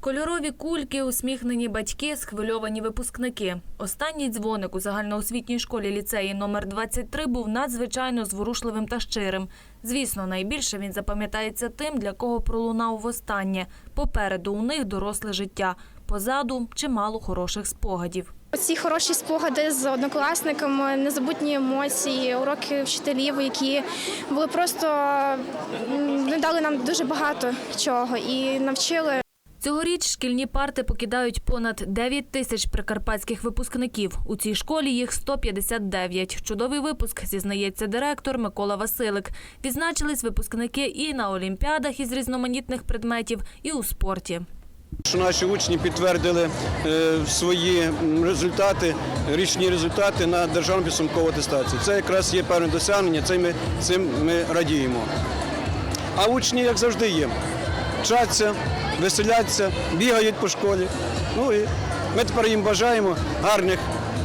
Кольорові кульки, усміхнені батьки, схвильовані випускники. Останній дзвоник у загальноосвітній школі ліцеї номер 23 був надзвичайно зворушливим та щирим. Звісно, найбільше він запам'ятається тим, для кого пролунав востаннє. Попереду у них доросле життя, позаду чимало хороших спогадів. Ці хороші спогади з однокласниками, незабутні емоції, уроки вчителів, які були просто вони дали нам дуже багато чого і навчили. Цьогоріч шкільні парти покидають понад 9 тисяч прикарпатських випускників. У цій школі їх 159. Чудовий випуск, зізнається директор Микола Василик. Відзначились випускники і на олімпіадах із різноманітних предметів, і у спорті. Що наші учні підтвердили е, свої результати, річні результати на державну підсумкову атестацію. Це якраз є певне досягнення, це ми, цим ми радіємо. А учні, як завжди, є. Вчаться, веселяться, бігають по школі. Ну і ми тепер їм бажаємо гарних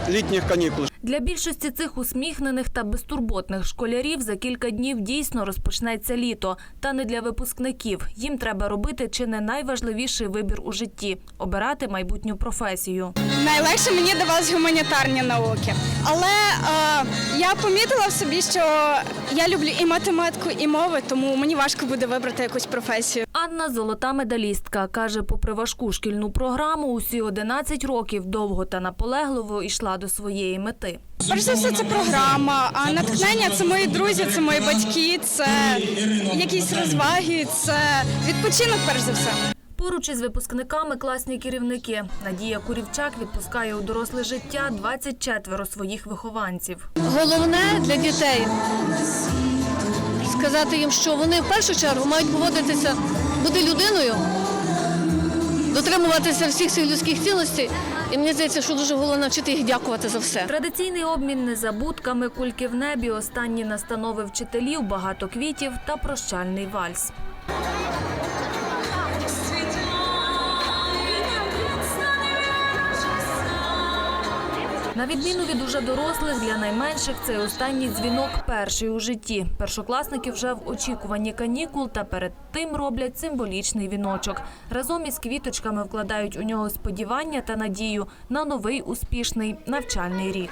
літніх канікул. Для більшості цих усміхнених та безтурботних школярів за кілька днів дійсно розпочнеться літо. Та не для випускників. Їм треба робити чи не найважливіший вибір у житті обирати майбутню професію. Найлегше мені давалось гуманітарні науки. Але е, я помітила в собі, що я люблю і математику, і мови, тому мені важко буде вибрати якусь професію. Анна золота медалістка каже, попри важку шкільну програму, усі 11 років довго та наполегливо йшла до своєї мети. Перш за все, це програма, а натхнення це мої друзі, це мої батьки, це якісь розваги, це відпочинок, перш за все. Поруч із випускниками класні керівники. Надія Курівчак відпускає у доросле життя 24 своїх вихованців. Головне для дітей сказати їм, що вони в першу чергу мають поводитися, бути людиною, дотримуватися всіх цих людських цінностей. І мені здається, що дуже головне вчити їх дякувати за все. Традиційний обмін незабудками, кульки в небі, останні настанови вчителів, багато квітів та прощальний вальс. На відміну від уже дорослих, для найменших цей останній дзвінок перший у житті. Першокласники вже в очікуванні канікул та перед тим роблять символічний віночок. Разом із квіточками вкладають у нього сподівання та надію на новий успішний навчальний рік.